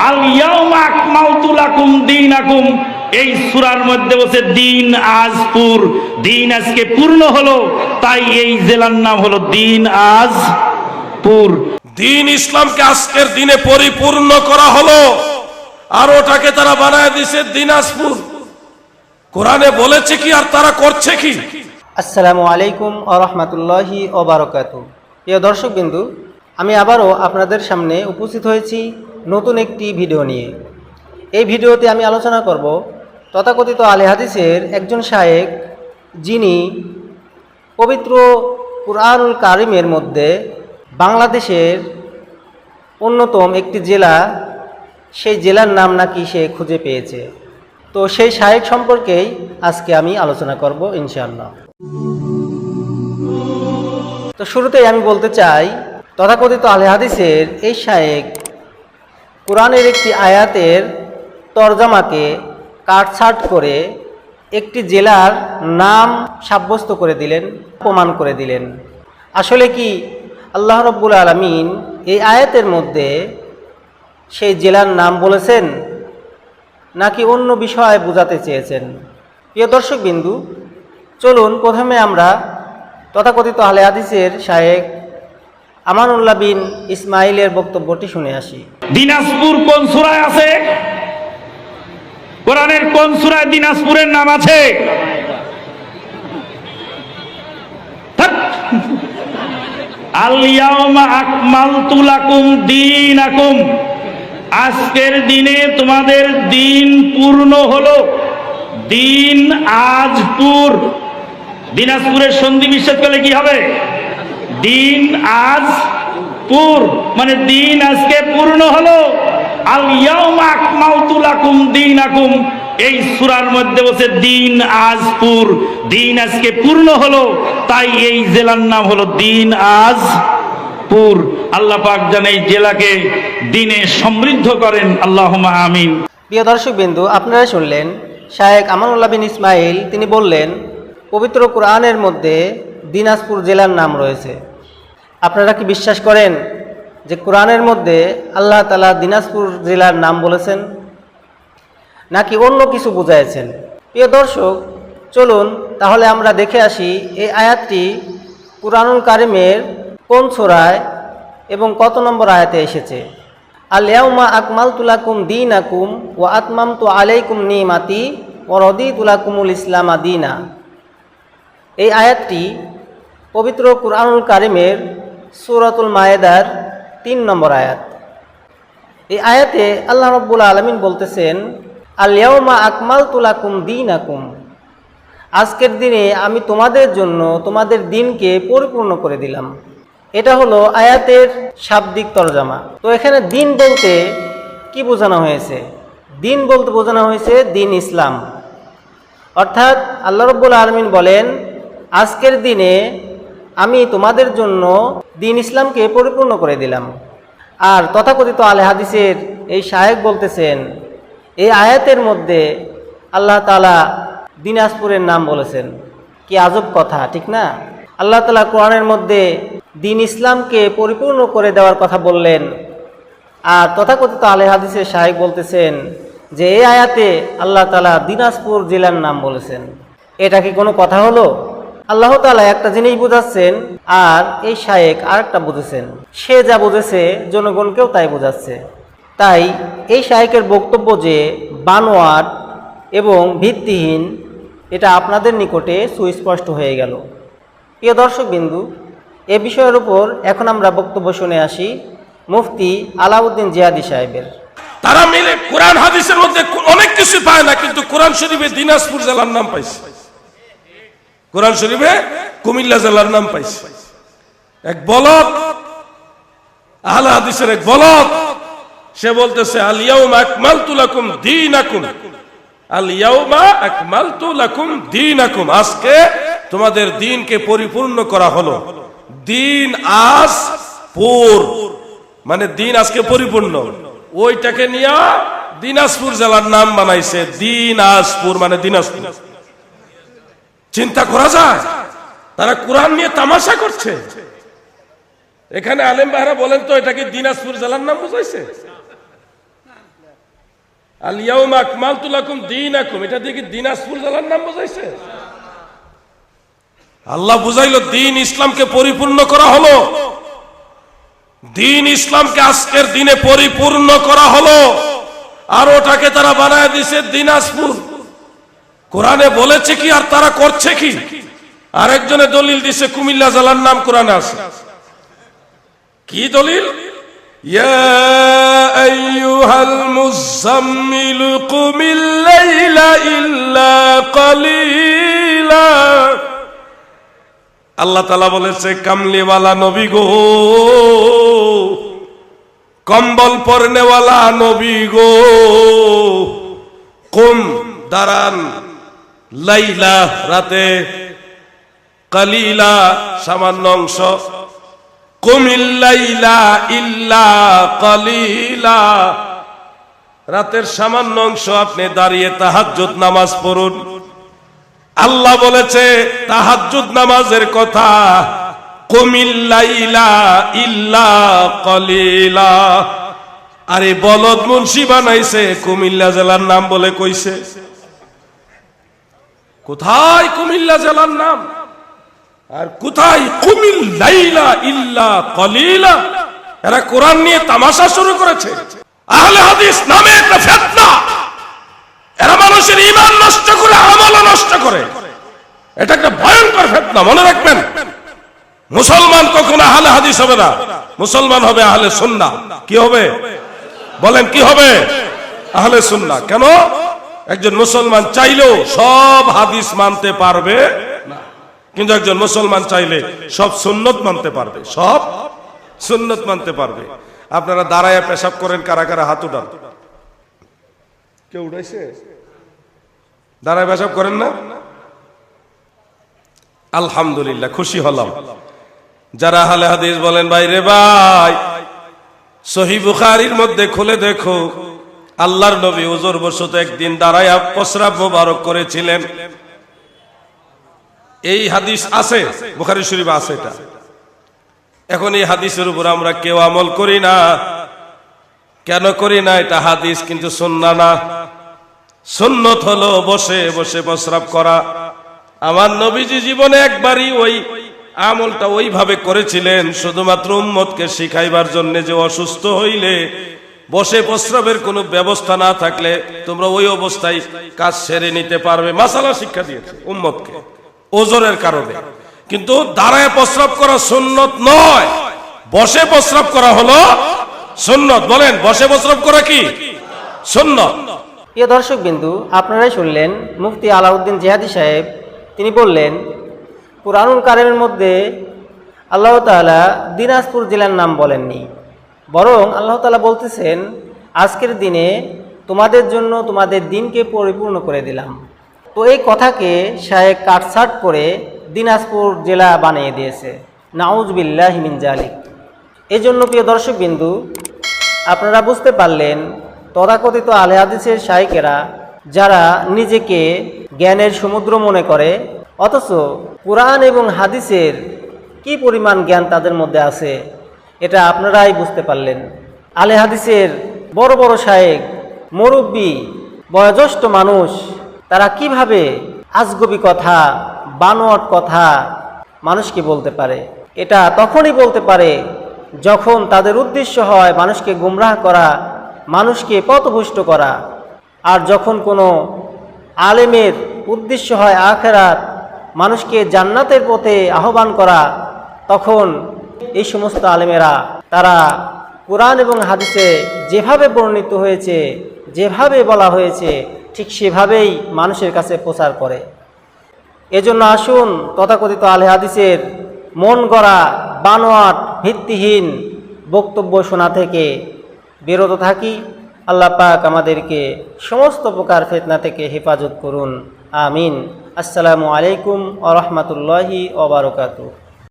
আল ইয়াউমা আকমালতু লাকুম দীনাকুম। এই সূরার মধ্যে বসে দিন আজপুর দিন আজকে পূর্ণ হলো তাই এই জেলার নাম হলো দিন আজপুর দিন ইসলামকে আজকের দিনে পরিপূর্ণ করা হলো আর ওটাকে তারা বানায় দিছে দিনাজপুর কোরআনে বলেছে কি আর তারা করছে কি? আসসালামু আলাইকুম ও রহমতুল্লাহি ওবরকাত প্রিয় দর্শকবিন্দু আমি আবারও আপনাদের সামনে উপস্থিত হয়েছি নতুন একটি ভিডিও নিয়ে। এই ভিডিওতে আমি আলোচনা করব তথাকথিত আলে হাদিসের একজন শায়েক, যিনি পবিত্র কুরআনুল কারিমের মধ্যে বাংলাদেশের অন্যতম একটি জেলা, সেই জেলার নাম নাকি সে খুঁজে পেয়েছে। তো সেই শায়েক সম্পর্কেই আজকে আমি আলোচনা করব ইনশাআল্লাহ। তো শুরুতেই আমি বলতে চাই, তথাকথিত আলে হাদিসের এই শায়েক কোরআনের একটি আয়াতের তরজামাকে কাটছাট করে একটি জেলার নাম সাব্যস্ত করে দিলেন প্রমাণ করে দিলেন। আসলে কি আল্লাহ রব্বুল আলমিন এই আয়াতের মধ্যে সেই জেলার নাম বলেছেন নাকি অন্য বিষয় বোঝাতে চেয়েছেন? প্রিয় দর্শক বিন্দু চলুন প্রথমে আমরা তথাকথিত আলে হাদিসের শায়েক আমানুল্লাহ বিন ইসমাইলের বক্তব্যটি শুনে আসি। দিনাজপুর কোন সুরায় আছে? কোরআনের কোন সুরায় দিনাজপুরের নাম আছে? আজকের দিনে তোমাদের দিন পূর্ণ হলো। দিন আজপুর দিনাজপুরের সন্ধি বিশ্বাস করলে কি হবে? দিন আজ পুর মানে দিন আজকে পূর্ণ হলো। আল ইয়াউমা আকমালতু লাকুম দীনাকুম, এই সূরার মধ্যে বসে দিন আজপুর দিন আজকে পূর্ণ হলো, তাই এই জেলার নাম হলো দিন আজপুর আল্লাহ পাক যেন এই জেলাকে দিনে সমৃদ্ধ করেন, আল্লাহুম্মা আমিন। প্রিয় দর্শক বিন্দু, আপনারা শুনলেন শায়েক আমানুল্লাহ বিন ইসমাইল, তিনি বললেন, পবিত্র কোরআনের মধ্যে দিনাজপুর জেলার নাম রয়েছে। আপনারা কি বিশ্বাস করেন যে কোরআনের মধ্যে আল্লাহ তালা দিনাজপুর জেলার নাম বলেছেন? নাকি অন্য কিছু বুঝাইছেন? প্রিয় দর্শক, চলুন তাহলে আমরা দেখে আসি এই আয়াতটি কুরআনুল কারিমের কোন ছোরায় এবং কত নম্বর আয়াতে এসেছে। আলিয়াউমা আকমাল তুলাকুম দিন আকুম ও আতমাম তু আলাইকুম নিমাতি ও রদি তুলাকুমুল ইসলামা দিনা। এই আয়াতটি পবিত্র কুরআনুল কারিমের সুরাতুল মায়েদার তিন নম্বর আয়াত। এই আয়াতে আল্লাহ রব্বুল আলমিন বলতেছেন আলিয়াউমা আকমাল তুলাকুম দিন আকুম আজকের দিনে আমি তোমাদের জন্য তোমাদের দিনকে পরিপূর্ণ করে দিলাম। এটা হলো আয়াতের শাব্দিক তরজামা। তো এখানে দিন বলতে কি বোঝানো হয়েছে? দিন বলতে বোঝানো হয়েছে দিন ইসলাম। অর্থাৎ আল্লাহ রব্বুল আলমিন বলেন, আজকের দিনে আমি তোমাদের জন্য দিন ইসলামকে পরিপূর্ণ করে দিলাম। আর তথাকথিত আলে হাদিসের এই শায়েক বলতেছেন এই আয়াতের মধ্যে আল্লাহ তালা দিনাজপুরের নাম বলেছেন। কি আজব কথা, ঠিক না? আল্লাহ তালা কোরআনের মধ্যে দিন ইসলামকে পরিপূর্ণ করে দেওয়ার কথা বললেন। আর তথাকথিত আলে হাদিসের শাহেক বলতেছেন যে এই আয়াতে আল্লাহ তালা দিনাজপুর জেলার নাম বলেছেন। এটা কি কোনো কথা হলো? আল্লাহ তালা একটা জিনিস বুঝাচ্ছেন আর এই শায়েক আরেকটা বুঝেছেন। সে যা বুঝেছে জনগণকেও তাই বোঝাচ্ছে। তাই এই শায়েকের বক্তব্য যে বানোয়ার এবং ভিত্তিহীন, এটা আপনাদের নিকটে সুস্পষ্ট হয়ে গেল। প্রিয় দর্শক বিন্দু, এ বিষয়ের উপর এখন আমরা বক্তব্য শুনে আসি মুফতি আলাউদ্দিন জিয়াদি সাহেবের। তারা মিলে কোরআন হাদিসের মধ্যে অনেক কিছু পায় না, কিন্তু কোরআন শরীফে দিনাজপুর জেলার নাম পাইছে। কোরআন শরীফে কুমিল্লা জেলার নাম পাইছে। এক বলদ, আহলা হাদিসের এক বলদ, সে বলতেছে আলিয়াউমা আকমালতু লাকুম দীনাকুম। আলিয়াউমা আকমালতু লাকুম দীনাকুম। আজকে তোমাদের দিনকে পরিপূর্ণ করা হলো। দিন আজ পুর। মানে দিন আজকে পরিপূর্ণ। ওইটাকে নিয়ে দিনাজপুর জেলার নাম বানাইছে। দিনাজপুর মানে দিনাজপুর। চিন্তা করা যায়। তারা কোরআন নিয়ে তামাশা করছে। এখানে আলেম ভাইরা বলেন তো এটাকে দিনাজপুর জেলার নাম বুঝাইছে? আলিয়াউম আকমালতু লাকুম দীনাকুম, এটা দিয়ে দিনাজপুর জেলার নাম বোঝাইছে? আল্লাহ বুঝাইলো, দিন ইসলামকে পরিপূর্ণ করা হলো। দিন ইসলামকে আজকের দিনে পরিপূর্ণ করা হলো। আর ওটাকে তারা বানায় দিছে দিনাজপুর। কোরআনে বলেছে কি আর তারা করছে কি? আরেকজনে দলিল দিছে, কুমিল্লা জেলার নাম কোরআনে আছে। কি দলিল? আল্লাহ তালা বলেছে, কামলিওয়ালা নবী গো। কম্বল পরনেওয়ালা নবী গো। কুম দাঁড়ান লাইলা, রাতে কালিলা, সামান্য অংশ। কুমিল্লাইলা ইল্লা কালিলা। রাতের সামান্য অংশ আপনি দাঁড়িয়ে তাহাজ্জুদ নামাজ পড়ুন। আল্লাহ বলেছে, তাহাজ্জুদ নামাজের কথা কুমিল্লাইলা ইল্লা কলিলা। আরে বলদ মুন্সি বানাইছে, কুমিল্লা জেলার নাম বলে কইছে। কোথায় কুমিল্লা জেলার নাম? আর কোথায় কুমিল্লাইলা ইল্লা কলিলা? এরা কোরআন নিয়ে তামাশা শুরু করেছে। আহলে হাদিস নামে একটা ফেতনা। এরা মানুষের ইমান নষ্ট করে আমল নষ্ট করে। এটা একটা ভয়ঙ্কর ফেতনা, মনে রাখবেন। মুসলমান কখনো আহলে হাদিস হবে না। মুসলমান হবে আহলে সুন্না কি হবে? বলেন, কি হবে? আহলে সুন্না কেন? একজন মুসলমান চাইলেও সব হাদিস মানতে পারবে কিন্তু একজন মুসলমান চাইলে সব সুন্নত মানতে পারবে। সব সুন্নত মানতে পারবে। আপনারা দাঁড়ায় পেশাব করেন, কারা কারা হাত উঠান? কেউ উঠাইছে? দাঁড়ায় পেশাব করেন না? আলহামদুলিল্লাহ, খুশি হলাম। যারা হালে হাদিস বলেন ভাই রে ভাই, সহি বুখারির মধ্যে খুলে দেখো। আল্লাহর নবী ওজোর বসত একদিন দাঁড়ায় প্রস্রাব মোবারক করেছিলেন। এই হাদিস আছে, বুখারি শরীফ আছে এটা। এখন এই হাদিসের উপর আমরা কেউ আমল করি না। কেন করি না? এটা হাদিস কিন্তু সুন্না না। সুন্নত হলো বসে বসে প্রস্রাব করা। আমার নবীজি জীবনে একবারই ওই আমলটা ওইভাবে করেছিলেন, শুধুমাত্র উম্মতকে শিখাইবার জন্য যে অসুস্থ হইলে বসে প্রস্রাবের কোনো ব্যবস্থা না থাকলে তোমরা ওই অবস্থায় কাজ সেরে নিতে পারবে। মাসালা শিক্ষা দিয়েছে উম্মতকে ওজনের কারণে। কিন্তু দাঁড়ায় প্রস্রাব করা সুন্নত নয়। বসে প্রস্রাব করা হলো সুন্নত। বলেন, বসে প্রস্রাব করা কি? সুন্নত। প্রিয় দর্শক বিন্দু আপনারাই শুনলেন মুফতি আলাউদ্দিন জেহাদি সাহেব। তিনি বললেন পুরানুল কারিমের মধ্যে আল্লাহ তাআলা দিনাজপুর জেলার নাম বলেননি। বরং আল্লাহ তাআলা বলতেছেন, আজকের দিনে তোমাদের জন্য তোমাদের দিনকে পরিপূর্ণ করে দিলাম। তো এই কথাকে শায়েক কাটছাট করে দিনাজপুর জেলা বানিয়ে দিয়েছে। নাউজবিল্লাহ মিন জালিক এই জন্য প্রিয় দর্শক বিন্দু আপনারা বুঝতে পারলেন, তথাকথিত আলে হাদিসের শাইকেরা যারা নিজেকে জ্ঞানের সমুদ্র মনে করে, অথচ কোরআন এবং হাদিসের কি পরিমাণ জ্ঞান তাদের মধ্যে আছে এটা আপনারাই বুঝতে পারলেন। আলে হাদিসের বড় বড় শায়েক মুরব্বী, বয়োজ্যেষ্ঠ মানুষ, তারা কীভাবে আজগবি কথা, বানোয়াট কথা মানুষকে বলতে পারে? এটা তখনই বলতে পারে যখন তাদের উদ্দেশ্য হয় মানুষকে গুমরাহ করা, মানুষকে পথভুষ্ট করা। আর যখন কোনো আলেমের উদ্দেশ্য হয় আখেরাত, মানুষকে জান্নাতের পথে আহ্বান করা, তখন এই সমস্ত আলেমেরা, তারা কোরআন এবং হাদিসে যেভাবে বর্ণিত হয়েছে, যেভাবে বলা হয়েছে, ঠিক সেভাবেই মানুষের কাছে প্রচার করে। এজন্য আসুন তথাকথিত আলে হাদিসের মন গড়া বানোয়াট ভিত্তিহীন বক্তব্য শোনা থেকে বিরত থাকি। আল্লাহ পাক আমাদেরকে সমস্ত প্রকার ফেতনা থেকে হেফাজত করুন। আমিন। আসসালামু আলাইকুম আ রহমতুল্লাহি ওবরকাতু